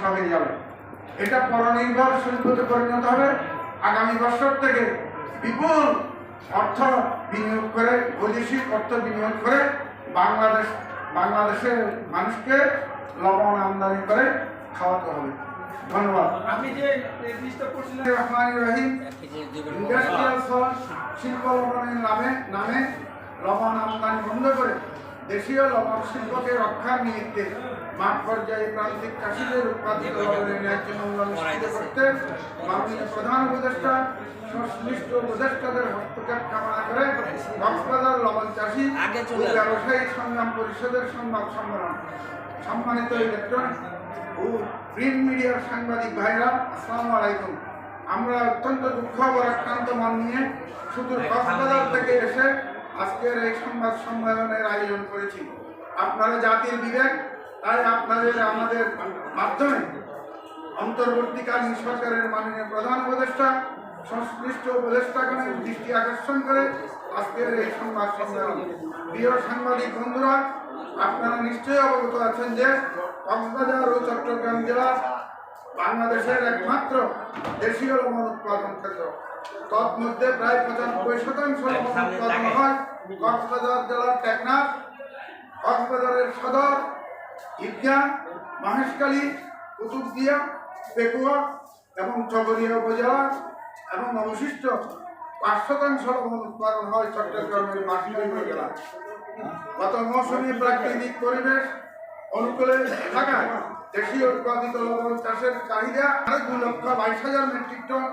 ধ্বংস হয়ে যাবে। এটা পরনির্ভর শিল্পতে পরিণত হবে। আগামী বছর থেকে বিপুল অর্থ বিনিয়োগ করে বৈদেশিক অর্থ বিনিয়োগ করে বাংলাদেশ বাংলাদেশের মানুষকে লবণ আমদানি করে খাওয়াতে হবে। ধন্যবাদ। আপনি যে নির্দিষ্ট করছিলেন রহমান রহিম ইন্ডাস্ট্রিয়াল সল্ট শিল্প লবণের নামে নামে লবণ আমদানি বন্ধ করে দেশীয় লবণ শিল্পকে রক্ষার নিমিত্তে মাঠ পর্যায়ে প্রান্তিক চাষিদের উৎপাদিত লবণের ন্যায্য মূল্য নিশ্চিত করতে মাননীয় প্রধান উপদেষ্টা সংশ্লিষ্ট উপদেষ্টাদের হস্তক্ষেপ কামনা করে কক্সবাজার লবণ চাষি ও চলে সংগ্রাম পরিষদের সংবাদ সম্মেলন। সম্মানিত ইলেকট্রনিক ও প্রিন্ট মিডিয়ার সাংবাদিক ভাইরা আসসালামু আলাইকুম। আমরা অত্যন্ত দুঃখ বরাক্রান্ত মন নিয়ে শুধু কক্সবাজার থেকে এসে আজকের এই সংবাদ সম্মেলনের আয়োজন করেছি। আপনারা জাতির বিবেক তাই আপনাদের আমাদের মাধ্যমে অন্তর্বর্তীকালীন সরকারের মাননীয় প্রধান উপদেষ্টা, সংশ্লিষ্ট উপদেষ্টাগণের দৃষ্টি আকর্ষণ করে আজকের এই সংবাদ সম্মেলন। প্রিয় সাংবাদিক বন্ধুরা, আপনারা নিশ্চয়ই অবগত আছেন যে কক্সবাজার ও চট্টগ্রাম জেলা বাংলাদেশের একমাত্র দেশীয় লবণ উৎপাদন কেন্দ্র। তন্মধ্যে প্রায় পঁচানব্বই শতাংশ লবণ উৎপাদন হয় কক্সবাজার জেলার টেকনাফ, কক্সবাজারের সদর ঈদগাহ মহেশখালী কুতুবদিয়া পেকুয়া এবং চকরিয়া উপজেলা এবং অবশিষ্ট পাঁচ শতাংশ উৎপাদন হয় চট্টগ্রামের বাঁশখালী উপজেলা। গত মৌসুমী প্রাকৃতিক পরিবেশ অনুকূলে থাকায় দেশীয় উৎপাদিত লবণ চাষের চাহিদা আরও দু লক্ষ বাইশ হাজার মেট্রিক টন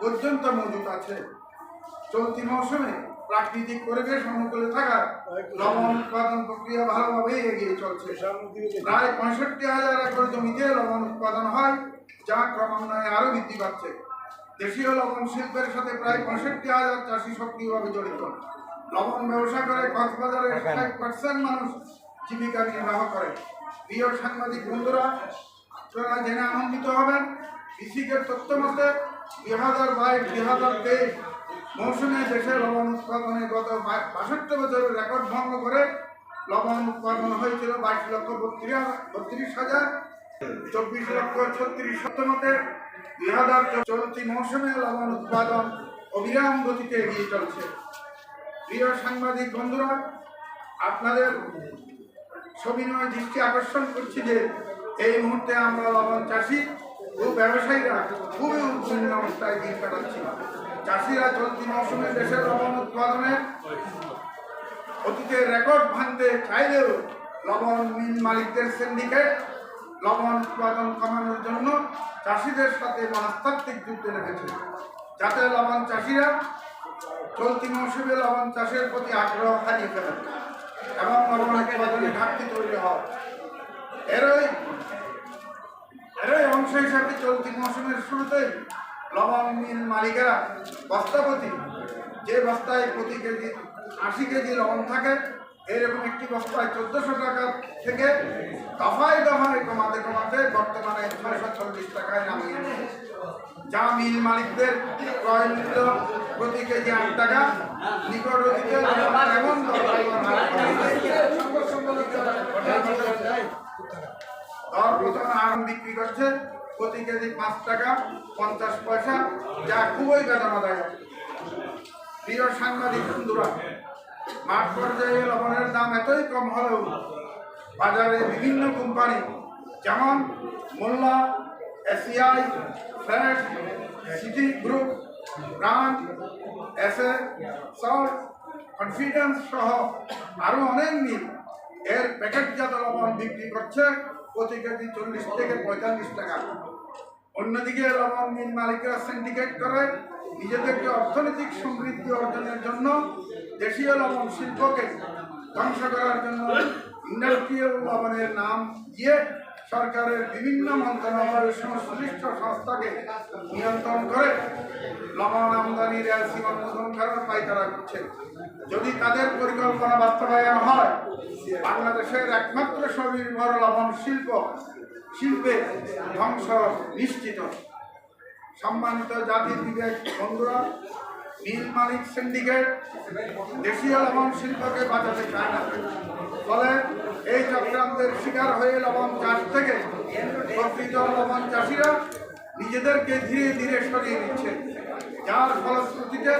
পর্যন্ত মজুত আছে। চলতি মৌসুমে প্রাকৃতিক পরিবেশ অনুকূলে থাকার লবণ উৎপাদন প্রক্রিয়া ভালোভাবেই এগিয়ে চলছে। প্রায় পঁয়ষট্টি হাজার একর জমিতে লবণ উৎপাদন হয় যা ক্রমান্বয়ে আরও বৃদ্ধি পাচ্ছে। দেশীয় লবণ শিল্পের সাথে প্রায় পঁয়ষট্টি হাজার চাষি সক্রিয়ভাবে জড়িত। লবণ ব্যবসা করে কক্সবাজারের ষাট পার্সেন্ট মানুষ জীবিকা নির্বাহ করে। প্রিয় সাংবাদিক বন্ধুরা আপনারা জেনে আনন্দিত হবেন। কৃষিকের তথ্য মতে দুই হাজার বাইশ দুই হাজার তেইশ মৌসুমে দেশে লবণ উৎপাদনে গত বাষট্টি বছরের রেকর্ড ভঙ্গ করে লবণ উৎপাদন হয়েছিল বাইশ লক্ষ বত্রিশ বত্রিশ হাজার, চব্বিশ লক্ষ ছত্রিশ শতমতে দুই হাজার চলতি মৌসুমে লবণ উৎপাদন অবিরাম গতিতে এগিয়ে চলছে। প্রিয় সাংবাদিক বন্ধুরা, আপনাদের সবিনয় দৃষ্টি আকর্ষণ করছি যে এই মুহূর্তে আমরা লবণ চাষি ও ব্যবসায়ীরা খুবই উদ্বিগ্ন অবস্থায় দিন কাটাচ্ছি। চাষিরা চলতি মৌসুমে দেশের লবণ উৎপাদনে অতীতের রেকর্ড ভাঙতে চাইলেও লবণ মিল মালিকদের সিন্ডিকেট লবণ উৎপাদন কমানোর জন্য চাষিদের সাথে মনস্তাত্ত্বিক যুদ্ধে রেখেছে যাতে লবণ চাষিরা চলতি মৌসুমে লবণ চাষের প্রতি আগ্রহ হারিয়ে ফেলেন এবং লবণ উৎপাদনে ঘাটতি তৈরি হয়। এরই এরই অংশ হিসাবে চলতি মৌসুমের শুরুতেই লবণ মিল মালিকেরা বস্তাপতি। যে বস্তায় প্রতি কেজি আশি কেজি লবণ থাকে এরকম একটি বস্তায় চোদ্দশো টাকা থেকে দফায় দফায় কমাতে কমাতে বর্তমানে ছয়শো চল্লিশ টাকায় নামিয়ে যা মিল মালিকদের ক্রয় মূল্য প্রতি কেজি আট টাকা, নিকট অতীতে এমন হার ঘটেছে। আরাম বিক্রি করছে। প্রতি কেজি পাঁচ টাকা, পঞ্চাশ পয়সা, যা খুবই বেদনাদায়ক। প্রিয় সাংবাদিক বন্ধুরা, মাঠ পর্যায়ে লবণের দাম এতই কম হলেও বাজারে বিভিন্ন কোম্পানি, যেমন Molla, ACI, Fresh, City Group brand SA, salt, Confidence সহ আরও অনেক মিল। এর প্যাকেটজাত লবণ বিক্রি করছে প্রতি কেজি চল্লিশ থেকে পঁয়তাল্লিশ টাকা। অন্যদিকে লবণ মিল মালিকরা সিন্ডিকেট করে নিজেদেরকে অর্থনৈতিক সমৃদ্ধি অর্জনের জন্য দেশীয় লবণ শিল্পকে ধ্বংস করার জন্য ইন্ডাস্ট্রিয়াল লবণের নাম দিয়ে সরকারের বিভিন্ন মন্ত্রণালয়ের সংশ্লিষ্ট সংস্থাকে নিয়ন্ত্রণ করে লবণ আমদানির এলসি অনুমোদন পাইতারা করছে। যদি তাদের পরিকল্পনা বাস্তবায়ন হয়, বাংলাদেশের একমাত্র স্বনির্ভর লবণ শিল্প শিল্পে ধ্বংস নিশ্চিত। সম্মানিত জাতির বিবেক বন্ধুরা মিল মালিক সিন্ডিকেট দেশীয় লবণ শিল্পকে বাঁচাতে চায় না। ফলে এই চক্রান্তের শিকার হয়ে লবণ চাষ থেকে প্রকৃত লবণ চাষিরা নিজেদেরকে ধীরে ধীরে সরিয়ে নিচ্ছে। যার ফলশ্রুতিতে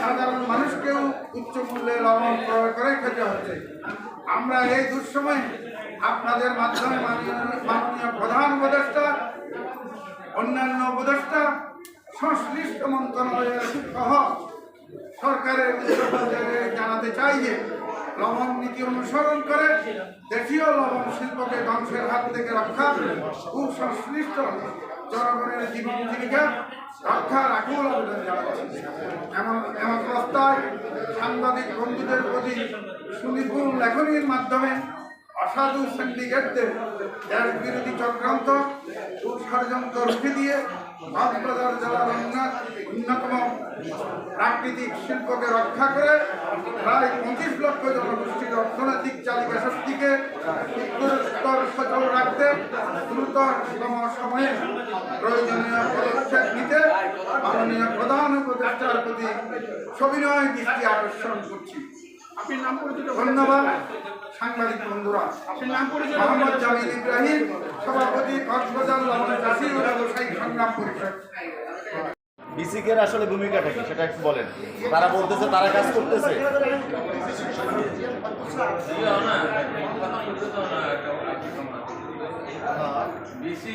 সাধারণ মানুষকেও উচ্চ মূল্যে লবণ ক্রয় করে খেতে হচ্ছে। আমরা এই দুঃসময়ে আপনাদের মাধ্যমে মাননীয় প্রধান উপদেষ্টা, অন্যান্য উপদেষ্টা, সংশ্লিষ্ট মন্ত্রণালয়ের সহ সরকারের জানাতে চাই যে লবণ নীতি অনুসরণ করে দেশীয় লবণ শিল্পকে ধ্বংসের হাত থেকে রক্ষা খুব সংশ্লিষ্ট জনগণের জীবন জীবিকা রক্ষা আকুল আবেদন এমন এমন অবস্থায় সাংবাদিক বন্ধুদের প্রতি সুনিপুণ লেখনীর মাধ্যমে অসাধু সিন্ডিকেটদের দেশ বিরোধী চক্রান্ত ষড়যন্ত্র রুখে দিয়ে কক্সবাজার জেলার অন্যতম প্রাকৃতিক শিল্পকে রক্ষা করে প্রায় পঁচিশ লক্ষ জনগোষ্ঠীর অর্থনৈতিক চালিকা শক্তিকে উত্তরোত্তর সচল রাখতে দ্রুততম সময়ে প্রয়োজনীয় পদক্ষেপ নিতে মাননীয় প্রধান উপদেষ্টার প্রতি সবিনয় দৃষ্টি আকর্ষণ করছি। আপনার নাম পরিচিত ধন্যবাদ। সাংবাদিক বন্ধুরা আপনার নাম মোহাম্মদ জামিল ইব্রাহিম সভাপতি কক্সবাজার লবণ চাষী ও ব্যবসায়ী সংগ্রাম পরিষদ। বিসিকের আসলে ভূমিকাটা কি সেটা একটু বলেন। তারা বলতেছে তারা কাজ করতেছে। বেশি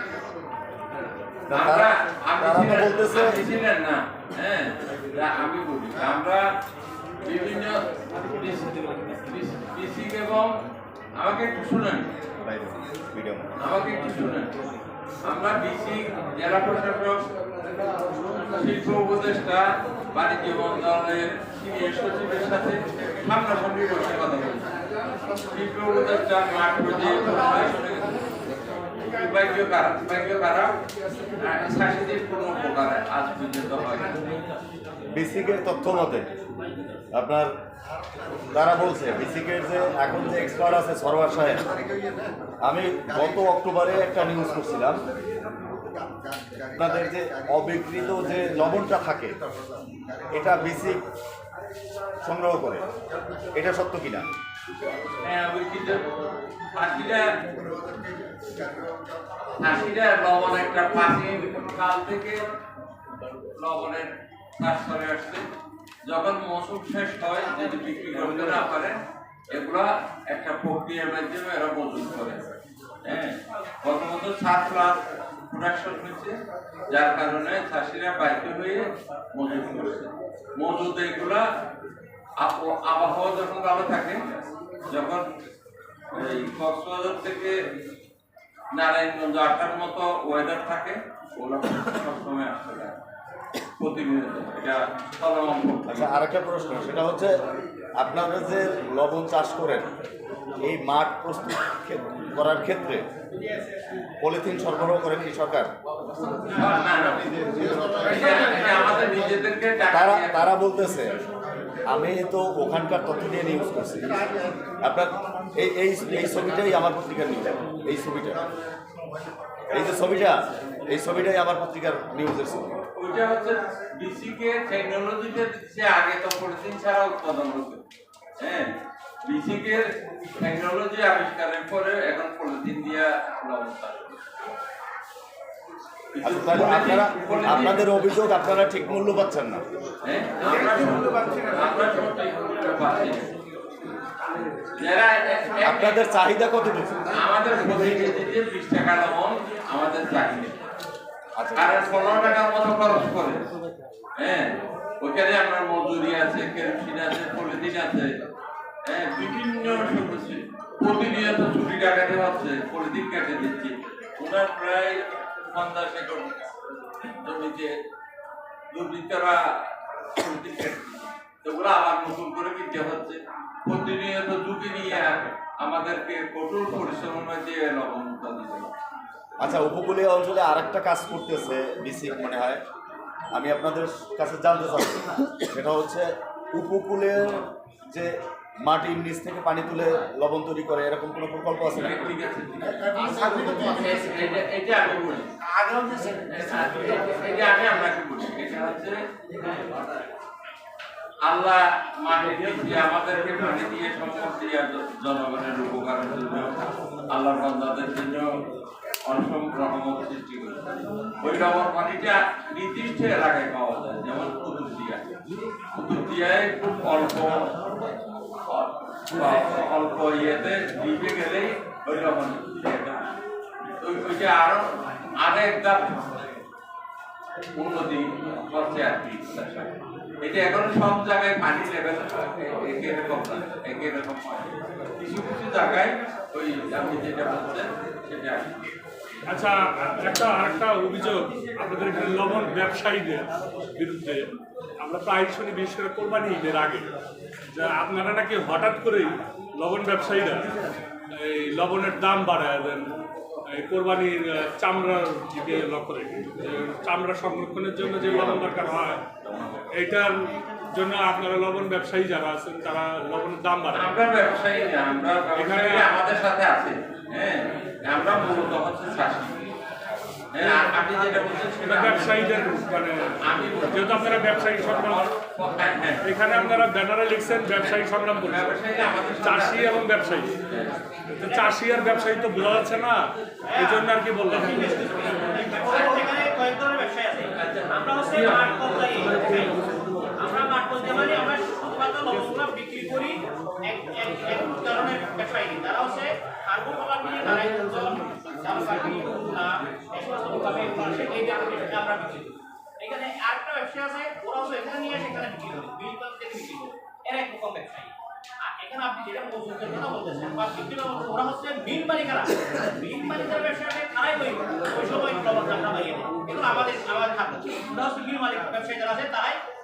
তারা বলতেছে- ছিলেন না। হ্যাঁ আমি বলি আমরা বিভিন্ন কৃষিক এবং আমাকে একটু শুনেন। আমাকে একটু শুনেন। আমরা বিসি জেলা প্রশাসক শিল্প উপদেষ্টা বাণিজ্য মন্ত্রণালয়ের সিনিয়র সচিবের সাথে সামনাসামনি বসে কথা বলছি। শিল্প উপদেষ্টা মাঠ পর্যায়ে প্রশাসনের কারা কারণ কারা শাসিদের কোনো উপকার আজ পর্যন্ত হয়নি বিসিকের তথ্য মতে, আপনার তারা বলছে বিসিকের যে এখন যে এক্সপার্ট আছে সরওয়ার সাহেব, আমি গত অক্টোবরে একটা নিউজ করছিলাম, আপনাদের যে অবিকৃত যে লবণটা থাকে, এটা বিসিক সংগ্রহ করে, এটা সত্য কিনা? হ্যাঁ লবণ একটা লবণের চাষ করে আসছে যখন মৌসুম শেষ হয়, যদি বিক্রি করতে না পারে এগুলা একটা প্রক্রিয়ার মাধ্যমে এরা মজুত করে। হ্যাঁ। প্রথমত সাত লাখ প্রোডাকশন হচ্ছে যার কারণে চাষিরা বাধ্য হয়ে মজুত করছে। মজুদ এগুলা আবহাওয়া যখন ভালো থাকে, যখন এই কক্সবাজার থেকে নারায়ণগঞ্জ আসার মতো ওয়েদার থাকে, ওগুলো সবসময় আসতে পারে আচ্ছা আরেকটা প্রশ্ন, সেটা হচ্ছে আপনারা যে লবণ চাষ করেন, এই মাঠ প্রস্তুত করার ক্ষেত্রে পলিথিন সরবরাহ করেন কি সরকার? তারা তারা বলতেছে, আমি তো ওখানকার তথ্য দিয়ে নিউজ করছি। আপনার এই এই এই ছবিটাই আমার পত্রিকার নিউজ এই ছবিটা। এই যে ছবিটা, এই ছবিটাই আমার পত্রিকার নিউজের ছবি। ওইটা হচ্ছে বিসিকে টেকনোলজিতে দিচ্ছে আগে তো পলিথিন ছাড়া উৎপাদন হতো। হ্যাঁ বিসিকে টেকনোলজি আবিষ্কারের পরে এখন পলিথিন দিয়া। আচ্ছা আপনারা আপনাদের অভিযোগ আপনারা ঠিক মূল্য পাচ্ছেন না। হ্যাঁ, আপনাদের চাহিদা কতটুকু? আমাদের প্রতি কেজিতে বিশ টাকা লবণ আমাদের চাহিদা। আচ্ছা হ্যাঁ আছে পলিথিন আছে হ্যাঁ বিভিন্ন প্রতিনিয়ত ছুটি প্রায় আবার নতুন করে কিনতে হচ্ছে। প্রতিনিয়ত নিয়ে আমাদেরকে কঠোর পরিশ্রমের মধ্যে লবণ উৎপাদিত হচ্ছে। আচ্ছা উপকূলীয় অঞ্চলে আরেকটা কাজ করতেছে বিসিক মনে হয়। আমি আপনাদের কাছে জানতে চাচ্ছি সেটা হচ্ছে উপকূলের যে মাটির নিচ থেকে পানি তুলে লবণ তৈরি করে এরকম কোনো প্রকল্প আছে হচ্ছে আল্লাহ মাটি দিয়ে আমাদেরকে পানি দিয়ে সম্পদ দিয়ে জনগণের উপকারের জন্য আল্লাহ বান্দাদের জন্য ওই রকম পানিটা নির্দিষ্ট এলাকায় পাওয়া যায়, যেমন কুতুবদিয়া কুতুবদিয়ায় খুব অল্প অল্প ইয়েতে দ্বীপে গেলেই ওই রকম ওইটা আরও আরেক ধাপ উন্নতি করছে আর কি এটা এখন সব জায়গায় পানি লেভেল একই রকম না একই রকম হয়। কিছু কিছু জায়গায় ওই আপনি যেটা বলছেন, সেটা। আচ্ছা একটা আরেকটা অভিযোগ। আপনাদের লবণ ব্যবসায়ীদের বিরুদ্ধে আমরা প্রায় শুনি বিশেষ করে কোরবানি ঈদের আগে। যে আপনারা নাকি হঠাৎ করেই লবণ ব্যবসায়ীরা এই লবণের দাম বাড়ায় দেন এই কোরবানির চামড়ার দিকে লক্ষ্য রেখে। চামড়া সংরক্ষণের জন্য যে লবণ দরকার হয় এইটার জন্য আপনারা লবণ ব্যবসায়ী যারা আছেন তারা লবণের দাম বাড়ায়। আমরা ব্যবসায়ী আমরা এখানে- আমাদের সাথে আছে। হ্যাঁ। আমরা মূলত হচ্ছে চাষি হ্যাঁ আপনি যেটা বলছেন এটা সেটা ব্যবসায়ীদের মানে আমি। যেহেতু আপনারা ব্যবসায়ী সংগ্রাম হ্যাঁ, হ্যাঁ। এখানে আপনারা ব্যানারে লিখছেন ব্যবসায়ী সংগ্রাম চাষি এবং ব্যবসায়ী তো চাষি আর ব্যবসায়ী তো বোঝা যাচ্ছে না এই জন্য আর কি বললাম এখানে কয়েক ধরনের ব্যবসায়ী আছে আমরা হচ্ছে মাঠ পর্যায়ে ব্যবসায়ী। আমরা মাঠ পর্যায়ে মানে আমরা বিক্রি করি, এক এক ধরনের ব্যবসায়ী তারা হচ্ছে কার্বন কোম্পানি তারা একজন জাম কাটি না এই সমস্ত ভাবে এই যে আমরা বিক্রি করি। এখানে আরেকটা ব্যবসা আছে, ওরা নিয়ে এসে এখানে বিক্রি আর এখানে আপনি যেটা মজুদের বলতেছেন ওরা হচ্ছে মিল মালিকারা মিল মালিকার ওই সময় বাড়িয়ে দেয় এগুলো আমাদের আমাদের মালিক ব্যবসায়ী যারা আছে, তারাই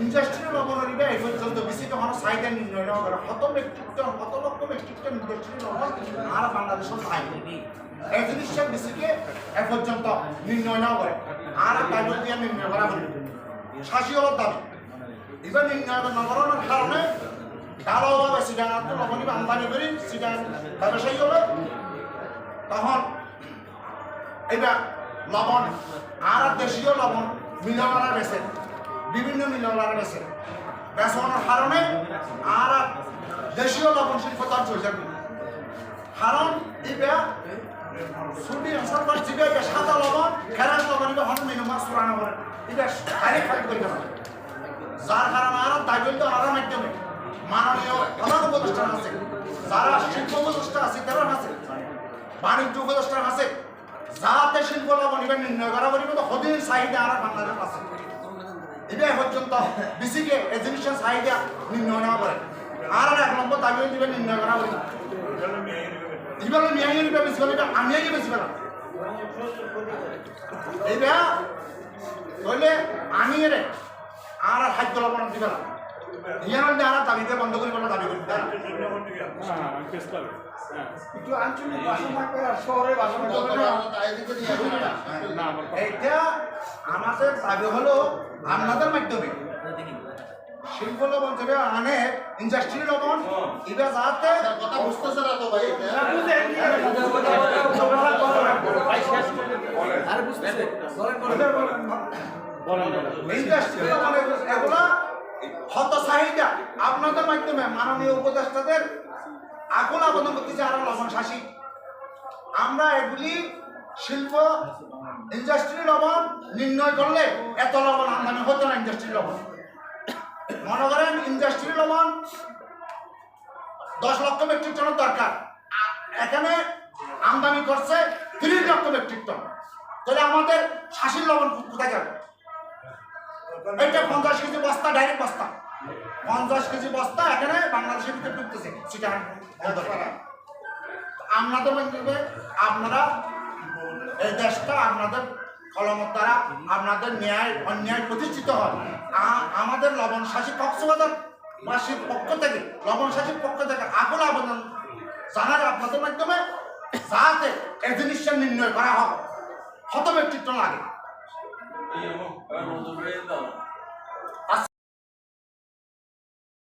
ইন্ডাস্ট্রি লবণ নিবে এই পর্যন্ত বেশি তখন চাহিদা নির্ণয় করে কত মেট্রিক টন কত লক্ষ মেট্রিক টন ইন্ডাস্ট্রি লবণ আর বাংলাদেশের চাহিদা এই জিনিসটা বেশিকে এ পর্যন্ত নির্ণয় না করে আর বাইবেল নির্ণয় করা হবে হল দাবি। এবার নির্ণয় কারণে লবণী আমদানি করি সিডাং ব্যবসায়ী হলো, তখন এবার লবণ, আর দেশীয় লবণ মিলনারা বেছে বিভিন্ন মিলনারা বেছে বেচানোর কারণে আর দেশীয় লবণ শিল্প তার চলছে এবার ছুটি আসার পর এটা সাদা লবণ খেলার লবণ এটা হন মিনু মাছ পুরানো করে। এটা ডাইরেক্ট ফাইট করতে পারে যার কারণে আর আর মাধ্যমে মাননীয় প্রধান উপদেষ্টা আছে। যারা শিল্প উপদেষ্টা আছে, তারা আছে। বাণিজ্য উপদেষ্টা আছে। যাতে শিল্প লবণ এবার নির্ণয় করা করিব তো সদিন চাহিদা আর বাংলাদেশ আছে। এটা পর্যন্ত এই জিনিসের চাহিদা নির্ণয় না করে আর এক নম্বর দাবি দিবে নির্ণয় করা করিব এবারে নিয়ে নিবে বেশি হলে আমি আগে বেশি পেলাম এইবার তাহলে আমি এরে আর আর খাদ্য লবণ দিবে না ইয়ার আর দাবিতে বন্ধ করি বলে দাবি করি না? হ্যাঁ হ্যাঁ একটু আঞ্চলিক ভাষা শহরে ভাষা এইটা আমাদের দাবি হলো আপনাদের মাধ্যমে। আনে ইন্ডাস্ট্রি লবণ এবার যাতে কথা বুঝতেছে না তো ভাই বলেন বলেন। ইন্ডাস্ট্রি লবণ এগুলা হত চাহিদা আপনাদের মাধ্যমে মাননীয় উপদেষ্টাদের আকুল আবেদন করতেছে আরও লবণ শাসী আমরা এগুলি শিল্প ইন্ডাস্ট্রি লবণ নির্ণয় করলে এত লবণ আমদানি হতো না ইন্ডাস্ট্রি লবণ। মনে করেন ইন্ডাস্ট্রি লবণ দশ লক্ষ মেট্রিক টনের দরকার। এখানে আমদানি করছে তিরিশ লক্ষ মেট্রিক টন। তাহলে আমাদের শাসির লবণ কোথায় যাবে এটা পঞ্চাশ কেজি বস্তা ডাইরেক্ট বস্তা। পঞ্চাশ কেজি বস্তা এখানে বাংলাদেশের ভিতরে ঢুকতেছে। চিটান আপনাদের আপনারা এই দেশটা আপনাদের কলমের দ্বারা আপনাদের ন্যায়, অন্যায় প্রতিষ্ঠিত হয়। আমাদের লবণ শাসী কক্সবাজার বাসীর পক্ষ থেকে লবণ শাসীর পক্ষ থেকে আকুল আবেদন জানার আপনাদের মাধ্যমে যাতে এই জিনিসটা নির্ণয় করা হয়। হত ব্যক্তিত্ব লাগে।